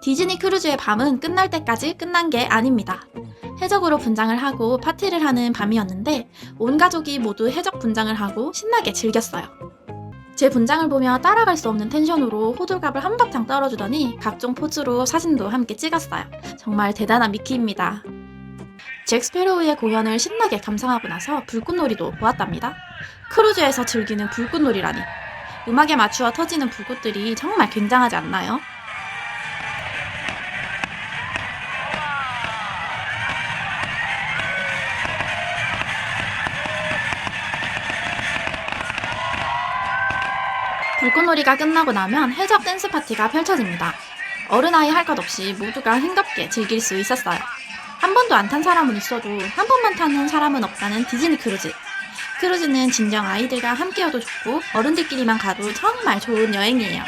디즈니 크루즈의 밤은 끝날 때까지 끝난 게 아닙니다. 해적으로 분장을 하고 파티를 하는 밤이었는데 온 가족이 모두 해적 분장을 하고 신나게 즐겼어요. 제 분장을 보며 따라갈 수 없는 텐션으로 호들갑을 한바탕 떨어주더니 각종 포즈로 사진도 함께 찍었어요. 정말 대단한 미키입니다. 잭 스페로우의 공연을 신나게 감상하고 나서 불꽃놀이도 보았답니다. 크루즈에서 즐기는 불꽃놀이라니. 음악에 맞추어 터지는 불꽃들이 정말 굉장하지 않나요? 불꽃놀이가 끝나고 나면 해적 댄스 파티가 펼쳐집니다. 어른아이 할 것 없이 모두가 흥겹게 즐길 수 있었어요. 한 번도 안 탄 사람은 있어도 한 번만 타는 사람은 없다는 디즈니 크루즈. 크루즈는 진정 아이들과 함께여도 좋고 어른들끼리만 가도 정말 좋은 여행이에요.